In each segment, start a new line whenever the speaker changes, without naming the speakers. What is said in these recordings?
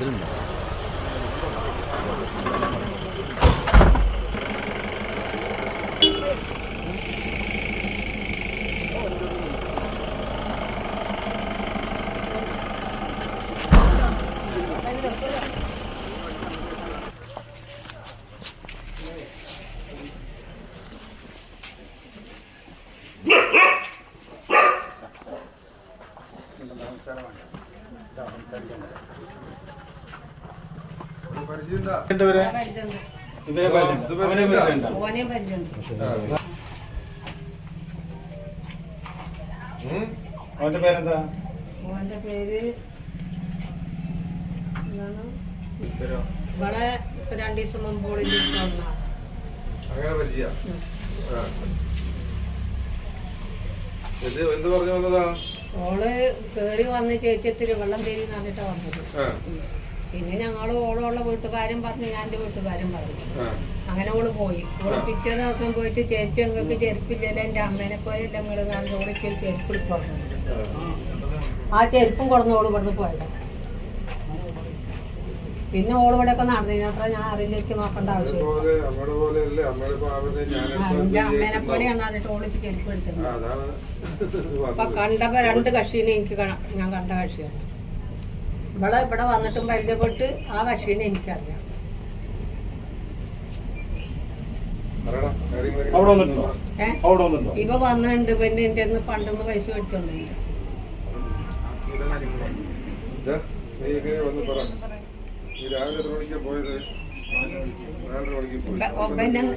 ഇതിലുണ്ട് ഇവരെ ഇവരെ പരിചയമുണ്ടോ? അവന്റെ പേരെന്താ?
ഓന്റെ പേര് എന്താണ്? ഇവിടെ ഇപ്പൊ രണ്ടു ദിവസം മുമ്പ് ഓളിൽ വന്ന
അങ്ങനെ പരിചയ. ഇത് എന്ത് പറഞ്ഞു വന്നതാ?
ഓൾ കേറി വന്ന് ചേച്ചിത്തിരി വെള്ളം തേരി എന്നിട്ടാ വന്നത്. പിന്നെ ഞങ്ങൾ ഓളുള്ള വീട്ടുകാരും പറഞ്ഞു ഞാൻ എന്റെ വീട്ടുകാരും പറഞ്ഞു. അങ്ങനെ ഓൾ പോയി. ഓൾ പിറ്റേ ദിവസം പോയിട്ട് ചേച്ചി ഞങ്ങൾക്ക് ചെരുപ്പില്ലല്ലോ എന്റെ അമ്മേനെ പോലെ എല്ലാം കൂടെ ഞാൻ ഓളിക്ക് ഒരു ചെരുപ്പ് എടുത്തു ആ. ചെരുപ്പും കൊടുന്ന് ഓൾ ഇവിടുന്ന് പോയത്. പിന്നെ ഓൾ ഇവിടെ ഒക്കെ നടന്നതിനത്ര ഞാൻ അറിയിലേക്ക് നോക്കേണ്ട ആവശ്യം എന്റെ അമ്മേനെ പോലെയാണ് പറഞ്ഞിട്ട് ഓളിക്ക് ചെരുപ്പ് എടുത്തത് അപ്പൊ കണ്ടപ്പോ രണ്ട് കക്ഷിനെ എനിക്ക് ഞാൻ കണ്ട കക്ഷിയാണ്. ഇവിടെ ഇവിടെ വന്നിട്ടും പരിചയപ്പെട്ട് ആ കക്ഷീനെ എനിക്കറിയാം.
വന്നിട്ടുണ്ടോ?
ഇവ വന്നിട്ടുണ്ട് പിന്നെ എന്റെ അടുത്ത് പണ്ടെന്ന് പൈസ
പോയി.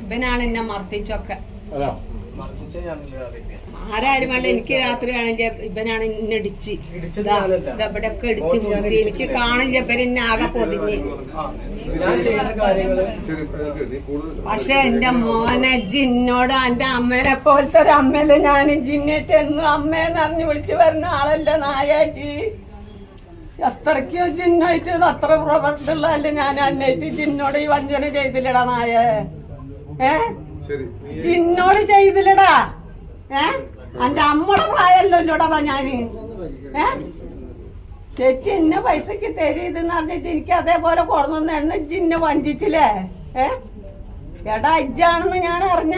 ഇവനാണ് എന്നെ മർദ്ദിച്ചൊക്കെ. ആരാരും വേണ്ട എനിക്ക് രാത്രിയാണെങ്കിൽ ഇവനാണ് ഇന്നടിച്ച് ഇവിടെ ഒക്കെ ഇടിച്ച് മുറിച്ച് എനിക്ക് കാണില്ല ഇവർ എന്നെ ആകെ പൊതിഞ്ഞ്.
ഞാൻ ചെയ്യുന്ന കാര്യങ്ങൾ
ശരി നിനക്ക് നീ കൂടുതൽ
പക്ഷെ എന്റെ മോനെ ജിന്നോട് എന്റെ അമ്മേനെ പോലത്തെ ഒരു അമ്മയിൽ ഞാൻ. ജിന്നേറ്റ് എന്നും അമ്മേന്ന് അറിഞ്ഞു വിളിച്ചു വരുന്ന ആളല്ല നായാജി. എത്രക്കോ ജിന്നായിട്ട്? അത്ര പ്രവർത്തിള്ളതല്ലേ ഞാൻ അന്നേറ്റ് ജിന്നോട് ഈ വഞ്ചന ചെയ്തില്ലടാ നായ. ഏ? ജിന്നോട് ചെയ്തില്ലടാ. ഏ? എന്റെ അമ്മയുടെ പ്രായമല്ലോടാ ഞാൻ. ഏ? ചേച്ചി എന്നെ പൈസക്ക് തരീതെന്ന് പറഞ്ഞിട്ട് എനിക്ക് അതേപോലെ കുറഞ്ഞു എന്നെ ജിന്നെ വഞ്ചിച്ചില്ലേ? ഏ? എടാ അജ്ജാണെന്ന് ഞാൻ അറിഞ്ഞ.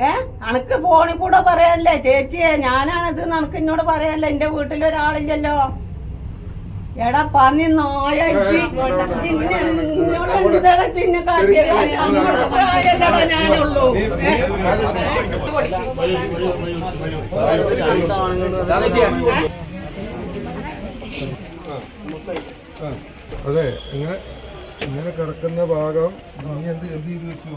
ഏ? അനക്ക് ഫോണിൽ കൂടെ പറയാനല്ലേ? ചേച്ചിയെ ഞാനാണിത് നനക്ക് എന്നോട് പറയാനല്ലേ? എന്റെ വീട്ടിൽ ഒരാളില്ലല്ലോ എടാ പന്നി ഞാനുള്ളൂ.
അതെ ഇങ്ങനെ ഇങ്ങനെ കിടക്കുന്ന ഭാഗം നീ എന്ത് എന്ത് ചെയ്തു വെച്ചു?